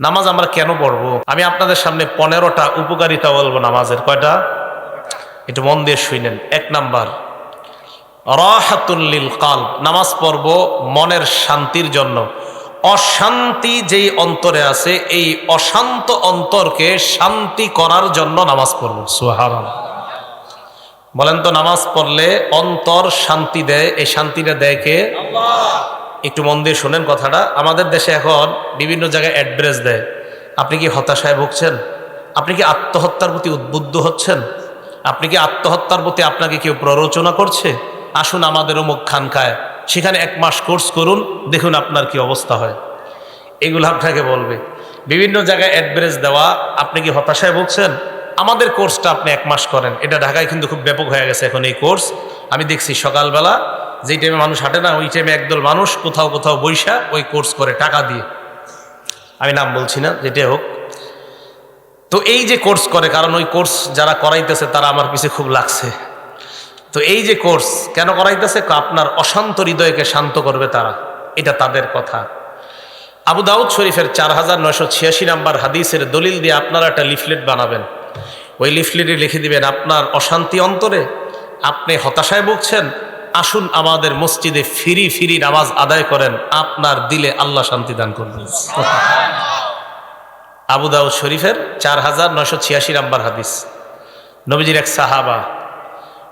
নামাজ আমরা কেন পড়ব? আমি আপনাদের সামনে পনেরোটা উপকারিতা বলব নামাজের। কয়টা? একটু মন দিয়ে শুনেন এক নাম্বার রাহাতুল্লিল কাল নামাজ পড়ব মনের শান্তির জন্য। অশান্তি যেই অন্তরে আছে, এই অশান্ত অন্তরকে শান্তি করার জন্য নামাজ পড়ব। সুহার বলেন তো, নামাজ পড়লে অন্তর শান্তি দেয়, এই শান্তিটা দেয় কে? একটু মন দিয়ে শোনেন কথাটা। আমাদের দেশে এখন বিভিন্ন জায়গায় অ্যাড্রেস দেয়। আপনি কি হতাশায় ভুগছেন? আপনি কি আত্মহত্যার প্রতি উদ্বুদ্ধ হচ্ছেন? আপনি কি আত্মহত্যার প্রতি আপনাকে কেউ প্ররোচনা করছে? আসুন আমাদের অমুক খানকায়। সেখানে এক মাস কোর্স করুন, দেখুন আপনার কি অবস্থা হয়। এগুলো আপনাকে বলবে। বিভিন্ন জায়গায় অ্যাড্রেস দেওয়া, আপনি কি হতাশায় ভুগছেন? আমাদের কোর্সটা আপনি এক মাস করেন। এটা ঢাকায় কিন্তু খুব ব্যাপক হয়ে গেছে এখন এই কোর্স। আমি দেখছি সকালবেলা যেই টাইমে মানুষ হাঁটে না, ওই টাইমে একদল মানুষ কোথাও কোথাও বৈশা ওই কোর্স করে টাকা দিয়ে। আমি নাম বলছি না, যেটাই হোক। তো এই যে কোর্স করে, কারণ ওই কোর্স যারা করাইতেছে, তারা আমার পিছে খুব লাগছে। তো এই যে কোর্স কেন করাইতেছে? আপনার অশান্ত হৃদয়কে শান্ত করবে তারা। এটা তাদের কথা। আবু দাউদ শরীফের চার হাজার নয়শো ছিয়াশি নাম্বার হাদিসের দলিল দিয়ে আপনারা একটা লিফলেট বানাবেন। ওই লিফলেটে লিখে দিবেন, আপনার অশান্তি অন্তরে আপনি হতাশায় ভুগছেন আসুন আমাদের মসজিদে ফিরি ফিরি নামাজ আদায় করেন, আপনার দিলে আল্লাহ শান্তি দান করবেন। আবু দাউদ শরীফের চার হাজার নয়শো ছিয়াশি নাম্বার হাদিস। নবীজির এক সাহাবা,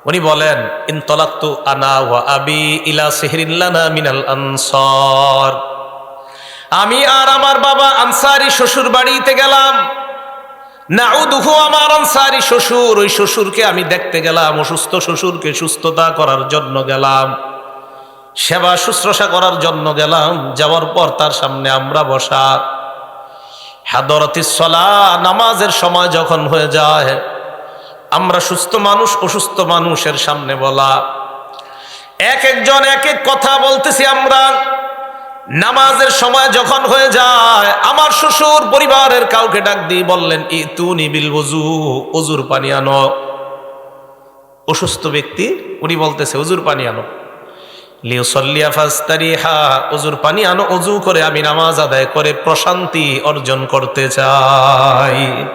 উনি বলেন, ইন তলাক্তু আনা ওয়া আবি ইলা সেহরিল্লানা মিনাল আনসার। আমি আর আমার বাবা আনসারি শ্বশুর বাড়িতে গেলাম। নাউদুহু আমার আনসারি শ্বশুর, ওই শ্বশুরকে আমি দেখতে গেলাম, অসুস্থ শ্বশুরকে সুস্থতা করার জন্য গেলাম, সেবা শুশ্রূষা করার জন্য গেলাম, যাওয়ার পর তার সামনে আমরা বসা। হাদরতিসলা নামাজের সময় যখন হয়ে যায়, আমরা সুস্থ মানুষ, অসুস্থ মানুষের সামনে বলা। এক একজন এক এক কথা বলতেছি আমরা। নামাজের সময় যখন হয়ে যায়, আমার শ্বশুর পরিবারের কাউকে ডাক দিয়ে বললেন ই তু নিবিল ওজু অজুর পানি আনো। অসুস্থ ব্যক্তি, উনি বলতেছে অজুর পানি আনো। লিওসল্লিয়া ফাস্তারিহা অজুর পানি আনো অজু করে আমি নামাজ আদায় করে প্রশান্তি অর্জন করতে চাই।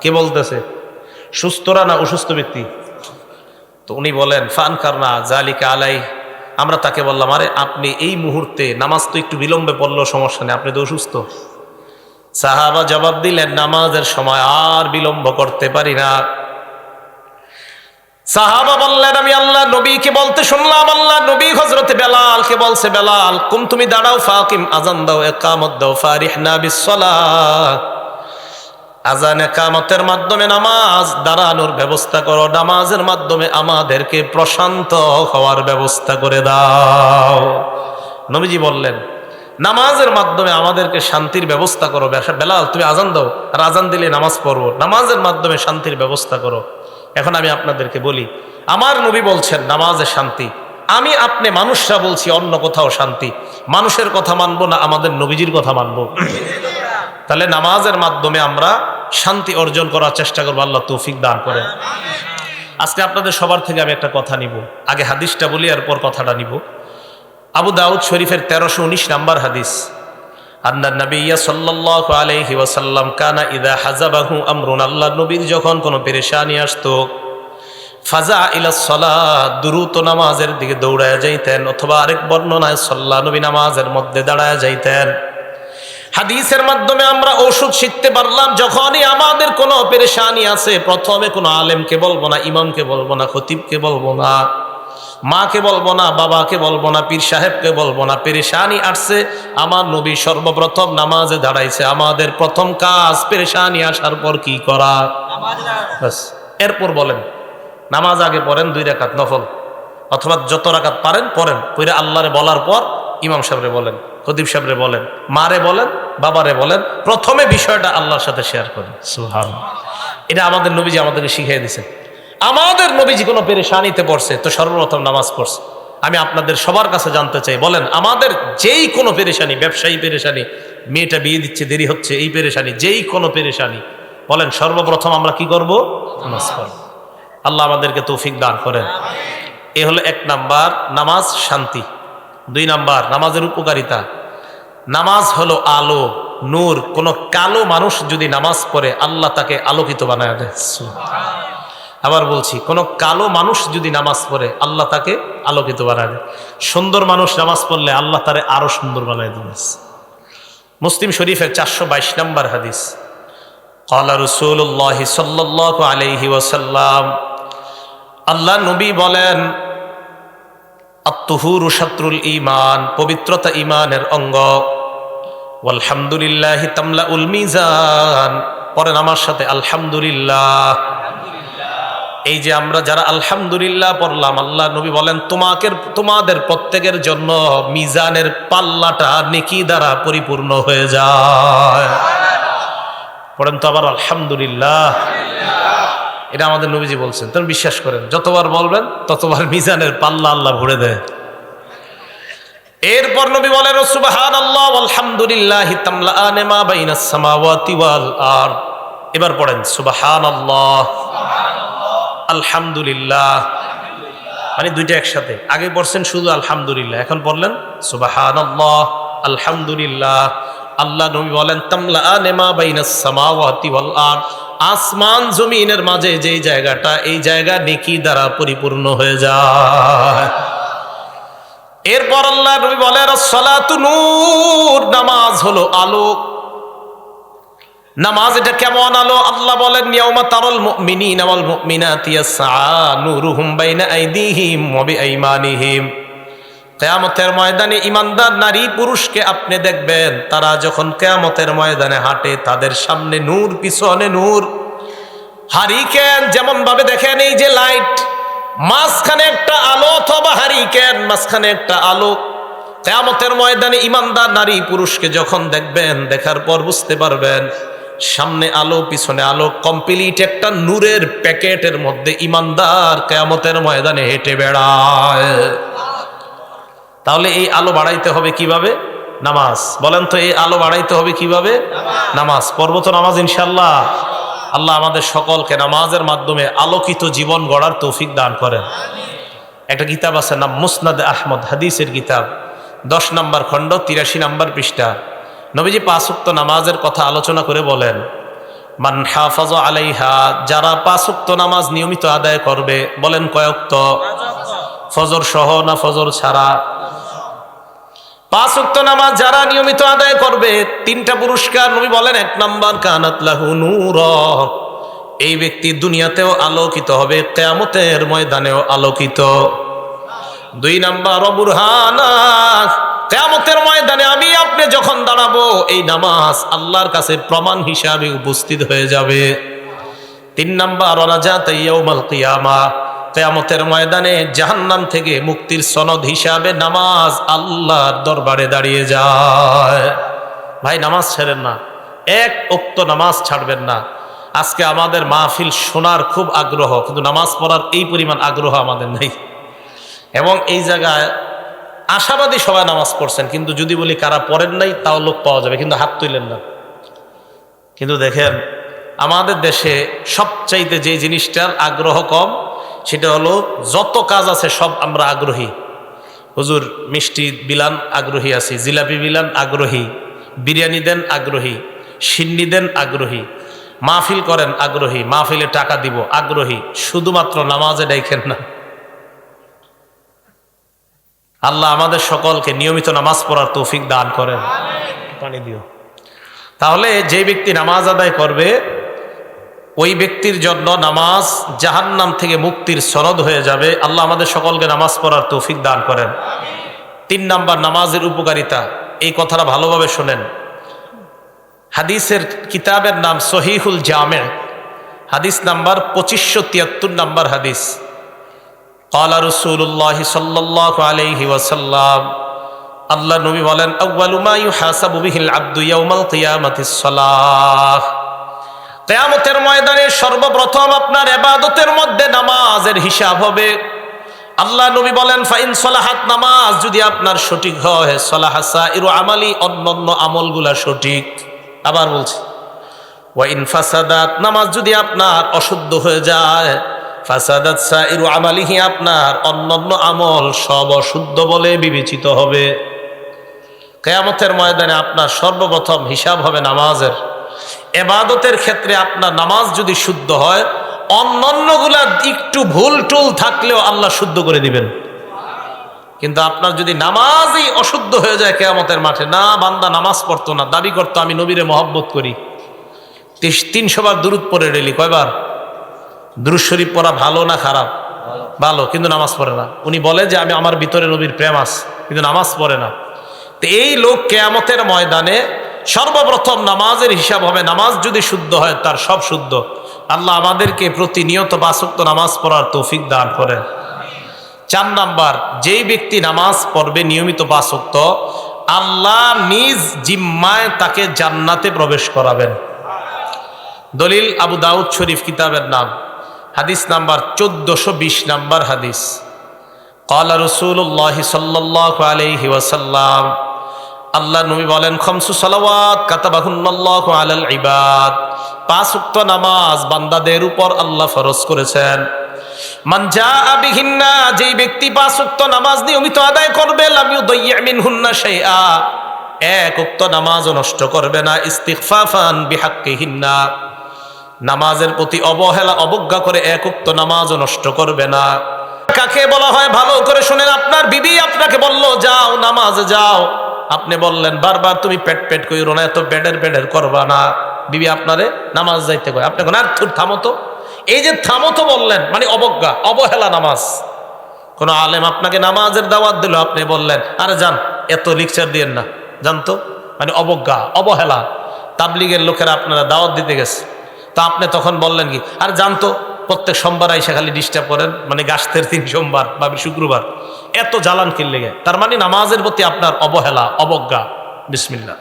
কে বলতেছে? সুস্থরা না অসুস্থ ব্যক্তি? তো উনি বলেন ফান কারনা জালিকা আলাই আমরা তাকে বললাম, আরে, আপনি এই মুহূর্তে নামাজ তো একটু বিলম্বে পড়লেও সমস্যা নেই, আপনি তো অসুস্থ। সাহাবা জবাব দিলেন, নামাজের সময় আর বিলম্ব করতে পারি না। সাহাবা বললেন, আমি আল্লাহ নবীকে বলতে শুনলাম, আল্লাহ নবী হজরতে বেলাল কে বলছে, বেলাল, কুম তুমি দাঁড়াও, ফাকিম আজান দাও, একামত দাও, ফারিহনা বিসসালাহ। আজান একামতের মাধ্যমে নামাজ দাঁড়ানোর ব্যবস্থা করো, নামাজের মাধ্যমে আমাদেরকে প্রশান্ত হওয়ার ব্যবস্থা করে দাও। নবীজি বললেন, নামাজের মাধ্যমে আমাদেরকে শান্তির ব্যবস্থা করো। বেলাল, তুমি আজান দাও, আর আজান দিলে নামাজ পড়ব। নামাজের মাধ্যমে শান্তির ব্যবস্থা করো। এখন আমি আপনাদেরকে বলি, আমার নবী বলছেন, নামাজে শান্তি। আমি আপনি মানুষরা বলছি, অন্য কোথাও শান্তি। মানুষের কথা মানবো না, আমাদের নবীজির কথা মানবো। তাহলে নামাজের মাধ্যমে আমরা শান্তি অর্জন করার চেষ্টা করব, আল্লাহ তৌফিক দান করেন আজকে আপনাদের সবার থেকে আমি একটা কথা নিব। আগে হাদিসটা বলি, এরপর কথাটা নিব। আবু দাউদ শরীফের তেরোশো উনিশ নাম্বার হাদিস, আন্না নবিয়া সাল্লাল্লাহু আলাইহি ওয়াসাল্লাম কানা ইদা হাজাবাহু আমরুন আল্লাহ নবীর যখন কোনো পেরেশানি আসতো, ফাজা ইলা সলা, দ্রুত নামাজের দিকে দৌড়ায় যাইতেন, অথবা আরেক বর্ণনায় সল্লা নবী নামাজের মধ্যে দাঁড়ায় যাইতেন। হাদিসের মাধ্যমে আমরা ওষুধ শিখতে পারলাম, যখনই আমাদের কোনো পেরেশানি আছে, প্রথমে কোনো আলেমকে বলব না, ইমামকে বলব না, খতিবকে বলব না, মাকে বলব না, বাবাকে বলব না, পীর সাহেবকে বলব না। পেরেশানি আসছে, আমার নবী সর্বপ্রথম নামাজে দাঁড়াইছে। আমাদের প্রথম কাজ পেরেশানি আসার পর কি করা? এরপর বলেন, নামাজ আগে পড়েন, দুই রাকাত নফল, অথবা যত রাখাত পারেন, পড়েন পইরা আল্লাহরে বলার পর ইমাম সাহেবরে বলেন খদিব সাহেবরে বলেন মারে বলেন বাবারে বলেন প্রথমে বিষয়টা আল্লাহর সাথে শেয়ার করেন। সুহান এটা আমাদের নবীজি আমাদেরকে শিখিয়ে দিয়েছেন। আমাদের নবীজি কোনো পেরেশানিতে পড়ছে তো সর্বপ্রথম নামাজ পড়ছে। আমি আপনাদের সবার কাছে জানতে চাই বলেন আমাদের যেই কোনো পেরেশানি ব্যবসায়ী পেরেশানি মেয়েটা বিয়ে দিচ্ছে দেরি হচ্ছে এই পেরেশানি যেই কোনো পেরেশানি বলেন সর্বপ্রথম আমরা কি করব? নামাজ পড়ব। আল্লাহ আমাদেরকে তৌফিক দান করেন। এ হলো এক নাম্বার নামাজ শান্তি। দুই নাম্বার, নামাজের উপকারিতা। নামাজ হলো আলো, নূর। কোন কালো মানুষ যদি নামাজ পড়ে, আল্লাহ তাকে আলোকিত বানায় দেয়। আবার বলছি, কোন কালো মানুষ যদি নামাজ পড়ে, আল্লাহ তাকে আলোকিত বানায় দেয়। সুন্দর মানুষ নামাজ পড়লে আল্লাহ তারে আরও সুন্দর বানায় দেবে মুসলিম শরীফের চারশো বাইশ নম্বর হাদিস। কলা রসুল্লাহ সাল্লাহ আলহি ওয়াসাল্লাম, আল্লাহ নবী বলেন আত্মহুর শাত্রুল ইমান পবিত্রতা ইমানের অঙ্গ। আলহামদুলিল্লাহ তামলা উল মিজান। পরেন আমার সাথে, আলহামদুলিল্লাহ। এই যে আমরা যারা আলহামদুলিল্লাহ পড়লাম, আল্লাহ নবী বলেন তোমাকে তোমাদের প্রত্যেকের জন্য মিজানের পাল্লাটা নেকি দ্বারা পরিপূর্ণ হয়ে যায়। পড়েন তো আবার, আলহামদুলিল্লাহ। এটা আমাদের নবীজি বলছেন। তুমি বিশ্বাস করেন, যতবার বলবেন, ততবার মিজানের পাল্লা আল্লাহ ভরে দেয়। এরপর নবী ওয়াল আরদ। এবার পড়েন সুবহান আল্লাহ আলহামদুলিল্লাহ। মানে দুইটা একসাথে। আগে পড়ছেন শুধু আলহামদুলিল্লাহ, এখন পড়লেন সুবহান আল্লাহ আলহামদুলিল্লাহ। আল্লাহ নবী বলেন, তামলাআনে মা বাইনাস সামাওয়াতি ওয়াল আরদ। আসমান জমিনের মাঝে যেই জায়গাটা, এই জায়গা নেকি দ্বারা পরিপূর্ণ হয়ে যায়। এরপর আল্লাহ নবী বলেন, সলাতু নূর নামাজ হলো আলো। নামাজ এটা কেমন আলো? আল্লাহ বলেন নিয়মা তারল মুমিনিন ওয়াল মুমিনাতি ইয়াসআ নূরুহুম বাইনা আইদিহিম ওয়া বিআইমানিহিম। কেয়ামতের ময়দানে ইমানদার নারী পুরুষকে আপনি দেখবেন, তারা যখন কেয়ামতের ময়দানে হাঁটে, তাদের সামনে নূর, পিছনে নূর। হারিকেন যেমন ভাবে দেখেন, এই যে লাইট, মাঝখানে একটা আলো অথবা হারিকেন, মাঝখানে একটা আলো। কেয়ামতের ময়দানে ইমানদার নারী পুরুষকে যখন দেখবেন, দেখার পর বুঝতে পারবেন, সামনে আলো, পিছনে আলো, কমপ্লিট একটা নূরের প্যাকেটের মধ্যে ইমানদার কেয়ামতের ময়দানে হেঁটে বেড়ায়। তাহলে এই আলো বাড়াইতে হবে কীভাবে? নামাজ। বলেন তো এই আলো বাড়াইতে হবে কীভাবে? নামাজ। পর্ব তো নামাজ ইনশাল্লাহ আল্লাহ আমাদের সকলকে নামাজের মাধ্যমে আলোকিত জীবন গড়ার তৌফিক দান করেন। একটা কিতাব আছে নাম মুসনাদ আহমদ হাদিসের কিতাব। দশ নম্বর খণ্ড তিরাশি নম্বর পৃষ্ঠা। নবীজি পাঁচুক্ত নামাজের কথা আলোচনা করে বলেন মান হাফাজ আলাইহা যারা পাঁচুক্ত নামাজ নিয়মিত আদায় করবে বলেন কয়ক্ত ফজর সহ না ফজর ছাড়া? পাঁচ উক্ত নামাজ যারা নিয়মিত আদায় করবে, তিনটা পুরস্কার নবী বলেন, এক নাম্বার কানাতলাহু নূর। এই ব্যক্তি দুনিয়াতেও আলোকিত হবে, কেয়ামতের ময়দানেও আলোকিত। দুই নাম্বার অবুরহানা কেয়ামতের ময়দানে আমি আপনি যখন দাঁড়াবো, এই নামাজ আল্লাহর কাছে প্রমাণ হিসাবে উপস্থিত হয়ে যাবে। তিন নাম্বার অরাজা তাইয়াউমাল কিয়ামা কেয়ামতের ময়দানে জাহান্নাম থেকে মুক্তির সনদ হিসাবে নামাজ আল্লাহর দরবারে দাঁড়িয়ে যায়। ভাই, নামাজ ছাড়েন না। এক উক্ত নামাজ ছাড়বেন না। আজকে আমাদের মাহফিল শোনার খুব আগ্রহ, কিন্তু নামাজ পড়ার এই পরিমাণ আগ্রহ আমাদের নেই। এবং এই জায়গায় আশাবাদী সবাই নামাজ পড়ছেন, কিন্তু যদি বলি কারা পড়েন নাই, তাও লোক পাওয়া যাবে, কিন্তু হাত তুললেন না। কিন্তু দেখেন, আমাদের দেশে সবচাইতে যে জিনিসটার আগ্রহ কম সেটা হলো যত কাজ আছে সব আমরা আগ্রহী। হুজুর মিষ্টি বিলান আগ্রহী আছি জিলাপি বিলান আগ্রহী বিরিয়ানি দেন আগ্রহী সিন্নি দেন আগ্রহী মাহফিল করেন আগ্রহী মাহফিলে টাকা দিব আগ্রহী শুধুমাত্র নামাজে ডাইখেন না। আল্লাহ আমাদের সকলকে নিয়মিত নামাজ পড়ার তৌফিক দান করেন। পানি দিও। তাহলে যে ব্যক্তি নামাজ আদায় করবে ওই ব্যক্তির জন্য নামাজ জাহান্নাম থেকে মুক্তির সনদ হয়ে যাবে। আল্লাহ আমাদের সকলকে নামাজ পড়ার তৌফিক দান করেন। তিন নাম্বার, নামাজের উপকারিতা। এই কথাটা ভালোভাবে শোনেন। হাদিসের কিতাবের নাম সহিহুল জামে। হাদিস নাম্বার পঁচিশশো তিয়াত্তর নাম্বার হাদিস। কালা রসুল্লাহ সাল্লি ওসাল্লাম আল্লাহ নবী বলেন আব্দুল সালাহ। কেয়ামতের ময়দানে সর্বপ্রথম আপনার এবাদতের মধ্যে নামাজের হিসাব হবে। আল্লাহ নবী বলেন, ফাইন সলাহাত নামাজ, যদি আপনার সঠিক হয় সলাহাসা ইরু আমালি অন্য অন্য আমলগুলা সঠিক। আবার বলছি, ওয়াইন ফাসাদাত, নামাজ যদি আপনার অশুদ্ধ হয়ে যায়, ফাসাদাত সাইরু আমালিহি আপনার অন্যান্য আমল সব অশুদ্ধ বলে বিবেচিত হবে। কেয়ামতের ময়দানে আপনার সর্বপ্রথম হিসাব হবে নামাজের। এবাদতের ক্ষেত্রে আপনার নামাজ যদি শুদ্ধ হয়, অন্যান্যগুলা একটু ভুল টুল থাকলেও আল্লাহ শুদ্ধ করে দিবেন। কিন্তু আপনার যদি নামাজই অশুদ্ধ হয়ে যায় কেয়ামতের মাঠে, না, বান্দা নামাজ পড়তো না, দাবি করতো, আমি নবীরে মহব্বত করি। তিনশো বার দূরত পড়ে রেলি কয়বার? দুরুদ শরীফ পড়া ভালো না খারাপ? ভালো, কিন্তু নামাজ পড়ে না। উনি বলে যে, আমি আমার ভিতরে নবীর প্রেম আস কিন্তু নামাজ পড়ে না। তো এই লোক কেয়ামতের ময়দানে সর্বপ্রথম নামাজের হিসাব হবে, নামাজ যদি শুদ্ধ হয়, তার সব শুদ্ধ। আল্লাহ আমাদেরকে প্রতিনিয়ত বাসক্ত নামাজ পড়ার তৌফিক দান করেন। চার নাম্বার, যেই ব্যক্তি নামাজ পড়বে নিয়মিত বাসক্ত আল্লাহ নিজ জিম্মায় তাকে জান্নাতে প্রবেশ করাবেন। দলিল আবু দাউদ শরীফ কিতাবের নাম। হাদিস নাম্বার চোদ্দশো বিশ নাম্বার হাদিস। কলা রসুল্লাহ সাল্লাহ আলহি ওয়াসাল্লাম আল্লাহ নবী বলেন, খমসু সালাওয়াত কাতাবাহুন্নাল্লাহু আলাল ইবাদ। পাঁচ উক্ত নামাজ বান্দাদের উপর আল্লাহ ফরজ করেছেন। মান জাআ বিহিন্না, যেই ব্যক্তি পাঁচ উক্ত নামাজ নিয়মিত আদায় করবে, লাম ইউদাইয়্যা মিনহুন্না শাইআ। এক উক্ত নামাজও নষ্ট করবে না, ইস্তিগফাফান বিহাক্কিহিন্না। নামাজের প্রতি অবহেলা, অবজ্ঞা করে এক উক্ত নামাজও নষ্ট করবে না। কাকে বলা হয়, ভালো করে শুনেন, আপনার বিবি আপনাকে বলল, যাও, নামাজে যাও। আপনি বললেন, বারবার তুমি পেট পেট কইরো না, এত বেডের বেডের করবা না। বিবি আপনারে নামাজ যাইতে কয়। আপনি থুর থামো তো। এই যে থামো তো বললেন মানে অবজ্ঞা, অবহেলা নামাজ। কোন আলেম আপনাকে নামাজের দাওয়াত দিল, আপনি বললেন, আরে যান, এত লিকচার দিয়েন না। জানতো মানে অবজ্ঞা, অবহেলা। তাবলিগের লোকেরা আপনারা দাওয়াত দিতে গেছে। তা আপনি তখন বললেন কি, আর জানতো প্রত্যেক সোমবার আইসা খালি ডিস্টার্ব করেন মানে গাছের তিন সোমবার বা শুক্রবার এত জ্বালান কিনলে গে। তার মানে নামাজের প্রতি আপনার অবহেলা, অবজ্ঞা। বিসমিল্লা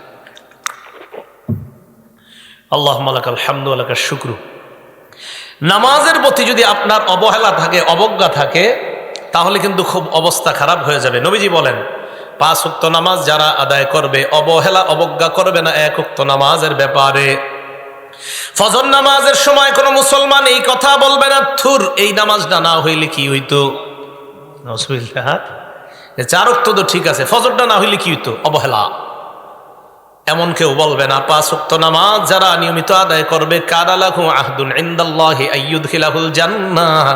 আল্লাহ মালাকাল হামদু আলাকার শুক্রু। নামাজের প্রতি যদি আপনার অবহেলা থাকে, অবজ্ঞা থাকে, তাহলে কিন্তু খুব অবস্থা খারাপ হয়ে যাবে। নবীজি বলেন, পাঁচ উক্ত নামাজ যারা আদায় করবে, অবহেলা, অবজ্ঞা করবে না এক উক্ত নামাজের ব্যাপারে। ফজর নামাজের সময় কোনো মুসলমান এই কথা বলবে না, থুর, এই নামাজটা না হইলে কি হইতো? চার উক্ত তো ঠিক আছে, ফজরটা না হইলে কি হইতো? অবহেলা। এমন কেউ বলবে না, পাঁচ উক্ত নামাজ যারা নিয়মিত আদায় করবে কারালাহু আহদুন আইয়ুদখিলাহুল জান্নাহ?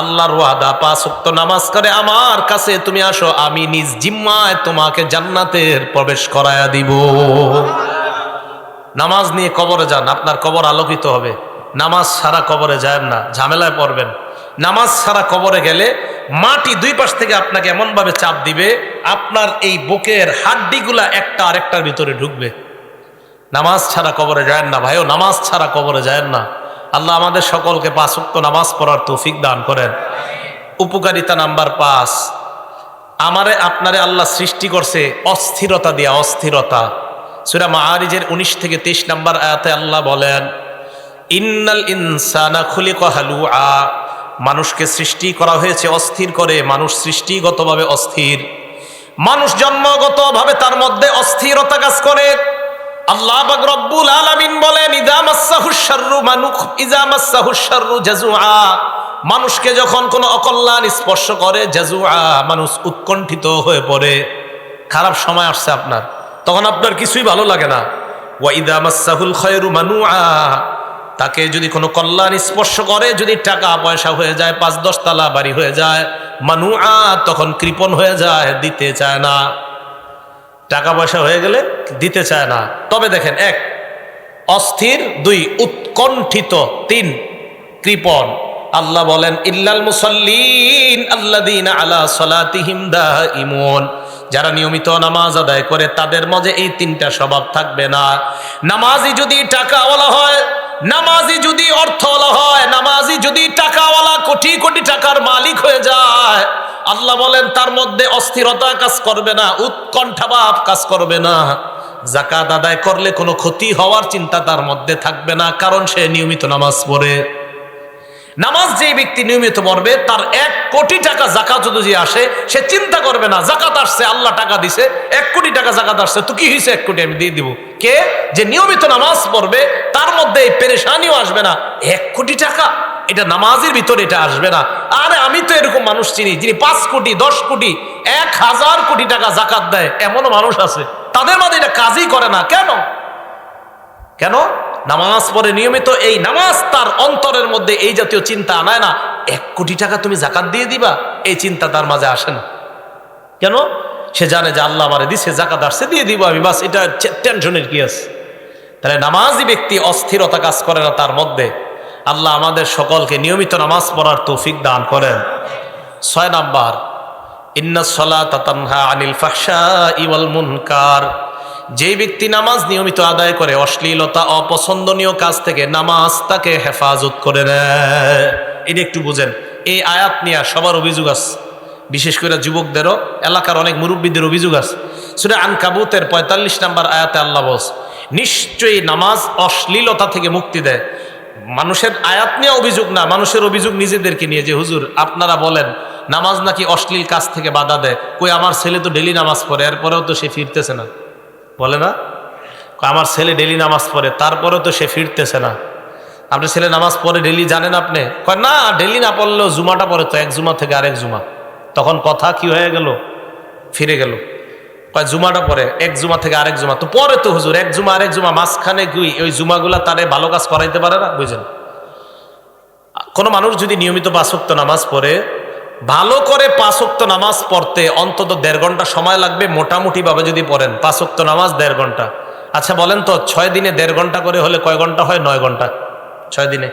আল্লাহর ওয়াদা, পাঁচ উক্ত নামাজ করে আমার কাছে তুমি আসো, আমি নিজ জিম্মায় তোমাকে জান্নাতের প্রবেশ করায়া দিব। নামাজ নিয়ে কবরে যান, আপনার কবর আলোকিত হবে। নামাজ সারা কবরে যায় না, ঝামেলায় পড়বেন। নামাজ ছাড়া কবরে গেলে মাটি দুই পাশ থেকে আপনাকে এমনভাবে চাপ দিবে, আপনার এই বুকের হাড্ডিগুলা একটা আরেকটার ভিতরে ঢুকবে। নামাজ ছাড়া কবরে যায় না, ভাইও, নামাজ ছাড়া কবরে যায় না। আল্লাহ আমাদের সকলকে পাঁচক্ত নামাজ পড়ার তৌফিক দান করেন। উপকারিতা নাম্বার পাঁচ, আমারে, আপনারে আল্লাহ সৃষ্টি করছে অস্থিরতা দিয়া অস্থিরতা। সুরা মাহারিজের উনিশ থেকে তেইশ নাম্বার আয়াতে আল্লাহ বলেন, ইন্নাল ইনসানা কহালু আ মানুষকে সৃষ্টি করা হয়েছে অস্থির করে, মানুষ সৃষ্টিগতভাবে অস্থির। মানুষ জন্মগতভাবে তার মধ্যে অস্থিরতা কাজ করে। আল্লাহ রব্বুল আলামিন বলেন মানুষকে যখন কোনো অকল্যাণ স্পর্শ করে জাজুআ মানুষ উৎকণ্ঠিত হয়ে পড়ে। খারাপ সময় আসছে আপনার। তখন আপনার কিছুই ভালো লাগে না। ওয়াইদা মাসাহুল খয়রু মানুআ। তাকে যদি কোনো কল্যাণ স্পর্শ করে, যদি টাকা পয়সা হয়ে যায়, পাঁচ দশ তালা বাড়ি হয়ে যায় মানুআ তখন কৃপণ হয়ে যায়, দিতে চায় না। টাকা পয়সা হয়ে গেলে দিতে চায় না। তবে দেখেন, এক, অস্থির, দুই, উৎকণ্ঠিত, তিন, কৃপণ। আল্লাহ বলেন, ইল্লাল মুসল্লিন আল্লাদিন আলা সলাতিহিম ইমন যারা নিয়মিত নামাজ আদায় করে, তাদের মাঝে এই তিনটা স্বভাব থাকবে না। নামাজই যদি টাকাওয়ালা হয় নামাজি যদি অর্থওয়ালা হয়, নামাজি যদি টাকাওয়ালা কোটি কোটি টাকার মালিক হয়ে যায়, আল্লাহ বলেন, তার মধ্যে অস্থিরতা কাজ করবে না উৎকণ্ঠা ভাব কাজ করবে না। জাকাত আদায় করলে কোনো ক্ষতি হওয়ার চিন্তা তার মধ্যে থাকবে না, কারণ সে নিয়মিত নামাজ পড়ে। নামাজ যে ব্যক্তি নিয়মিত পড়বে তার এক কোটি টাকা জাকাত যদি আসে, সে চিন্তা করবে না, জাকাত আসছে, আল্লাহ টাকা দিছে, এক কোটি টাকা জাকাত আসছে, তো কি হয়েছে এক কোটি আমি দিয়ে দিব। কে? যে নিয়মিত নামাজ পড়বে, তার মধ্যে এই পেরেশানিও আসবে না। এক কোটি টাকা? এটা নামাজের ভিতরে এটা আসবে না। আরে আমি তো এরকম মানুষ চিনি, যিনি পাঁচ কোটি, দশ কোটি, এক হাজার কোটি টাকা জাকাত দেয়, এমনও মানুষ আছে। তাদের মাঝে এটা কাজই করে না। কেন? কেন? নামাজ পড়ে নিয়মিত এই নামাজ তার অন্তরের মধ্যে এই জাতীয় চিন্তা আনায় না। এক কোটি টাকা তুমি জাকাত দিয়ে দিবা, এই চিন্তা তার মাঝে আসে না। কেন? সে জানে যে আল্লাহ আমারে দিছে, জাকাত আসছে, দিয়ে দিব আমি, বাস এটা টেনশনের কি আছে? তাহলে নামাজি ব্যক্তি অস্থিরতা কাজ করে না তার মধ্যে। আল্লাহ আমাদের সকলকে নিয়মিত নামাজ পড়ার তৌফিক দান করেন। ছয় নাম্বার ইন্না সলাত তানহা আনিল ফাহশা ইওয়াল মুনকার। যে ব্যক্তি নামাজ নিয়মিত আদায় করে, অশ্লীলতা, অপছন্দনীয় কাজ থেকে নামাজ তাকে হেফাজত করে নেয়। এটা একটু বুঝেন। এই আয়াত নিয়ে সবার অভিযোগ আছে। বিশেষ করে যুবকদেরও, এলাকার অনেক মুরব্বীদের অভিযোগ আছে। সুরে আনকাবুতের পঁয়তাল্লিশ নাম্বার আয়াতে আল্লাহ বস নিশ্চয়ই নামাজ অশ্লীলতা থেকে মুক্তি দেয়। মানুষের আয়াত নিয়ে অভিযোগ না, মানুষের অভিযোগ নিজেদেরকে নিয়ে যে, হুজুর, আপনারা বলেন, নামাজ নাকি অশ্লীল কাজ থেকে বাধা দেয়? কই, আমার ছেলে তো ডেলি নামাজ পড়ে, এরপরেও তো সে ফিরতেছে না। বলে না? আমার ছেলে ডেলি নামাজ পড়ে, তারপরেও তো সে ফিরতেছে না। আপনার ছেলে নামাজ পড়ে ডেলি জানেন আপনি? কয়, না ডেলি না পড়লেও জুমাটা পড়ে তো, এক জুমা থেকে আরেক জুমা। তখন কথা কি হয়ে গেল? ফিরে গেল। কয়, জুমাটা পরে এক জুমা থেকে আরেক জুমা। তো পরে তো হুজুর, এক জুমা, আরেক জুমা, মাঝখানে গুই ওই জুমাগুলা তারে ভালো কাজ করাইতে পারে না? বুঝলেন কোনো মানুষ যদি নিয়মিত পাঁচক্ত নামাজ পড়ে ভালো করে পাঁচক্ত নামাজ পড়তে অন্তত দেড় ঘণ্টা সময় লাগবে মোটামুটি ভাবে যদি পড়েন। পাঁচক্ত নামাজ দেড় ঘণ্টা। আচ্ছা বলেন তো, ছয় দিনে দেড় ঘণ্টা করে হলে কয় ঘণ্টা হয়? নয় ঘণ্টা। ছয় দিনে।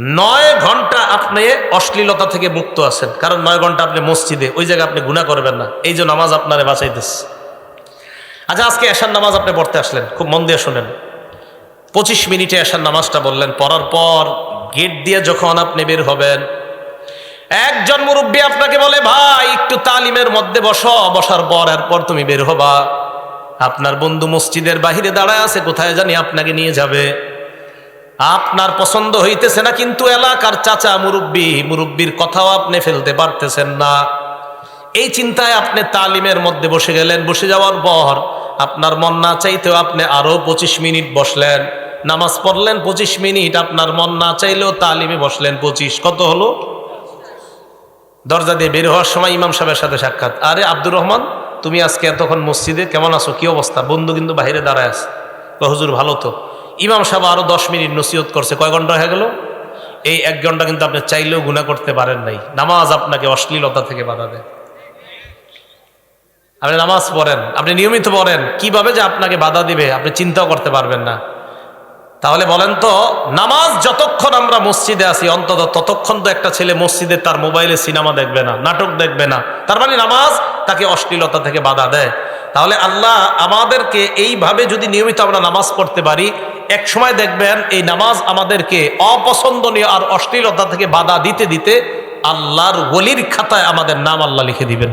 নয় ঘণ্টা আপনি অশ্লীলতা থেকে মুক্ত আছেন। কারণ নয় ঘণ্টা আপনি মসজিদে, ওই জায়গায় আপনি গুণা করবেন না। এই যে নামাজ আপনারে বাঁচাইতেছে। আচ্ছা আজকে এশার নামাজ আপনি পড়তে আসলেন। খুব মন দিয়ে শোনেন। পঁচিশ মিনিটে এশার নামাজটা বললেন। পড়ার পর গেট দিয়ে যখন আপনি বের হবেন একজন মুরব্বী আপনাকে বলে, ভাই, একটু তালিমের মধ্যে বসো, বসার পর এরপর তুমি বের হবা। আপনার বন্ধু মসজিদের বাহিরে দাঁড়ায় আছে, কোথায় জানি আপনাকে নিয়ে যাবে। আপনার পছন্দ হইতেছে না, কিন্তু এলাকার চাচা মুরব্বী, মুরব্বীর কথাও আপনি ফেলতে পারতেছেন না। এই চিন্তায় আপনি তালিমের মধ্যে বসে গেলেন। বসে যাওয়ার পর আপনার মন না চাইতেও আপনি আরও পঁচিশ মিনিট বসলেন। নামাজ পড়লেন পঁচিশ মিনিট, আপনার মন না চাইলেও তালিমে বসলেন পঁচিশ। কত হলো? দরজা দিয়ে বের হওয়ার সময় ইমাম সাহেবের সাথে সাক্ষাৎ। আরে আব্দুর রহমান, তুমি আজকে এতক্ষণ মসজিদে কেমন আছো? কি অবস্থা? বন্ধু কিন্তু বাইরে দাঁড়ায় আছে। হুজুর ভালো তো? ইমাম সাহেব আরও দশ মিনিট নসিহত করছে। কয় ঘণ্টা হয়ে গেল? এই এক ঘণ্টা কিন্তু আপনি চাইলেও গুণা করতে পারেন নাই। নামাজ আপনাকে অশ্লীলতা থেকে বাধা দেয়। আপনি নামাজ পড়েন, আপনি নিয়মিত পড়েন। কীভাবে যে আপনাকে বাধা দিবে, আপনি চিন্তাও করতে পারবেন না। তাহলে বলেন তো, নামাজ যতক্ষণ আমরা মসজিদে আসি অন্তত ততক্ষণ তো একটা ছেলে মসজিদে তার মোবাইলে সিনেমা দেখবে না, নাটক দেখবে না। তার মানে নামাজ তাকে অশ্লীলতা থেকে বাধা দেয়। তাহলে আল্লাহ আমাদেরকে এইভাবে যদি নিয়মিত আমরা নামাজ পড়তে পারি এক সময় দেখবেন এই নামাজ আমাদেরকে অপছন্দনীয় আর অশ্লীলতা থেকে বাধা দিতে দিতে আল্লাহর ওলির খাতায় আমাদের নাম আল্লাহ লিখে দিবেন।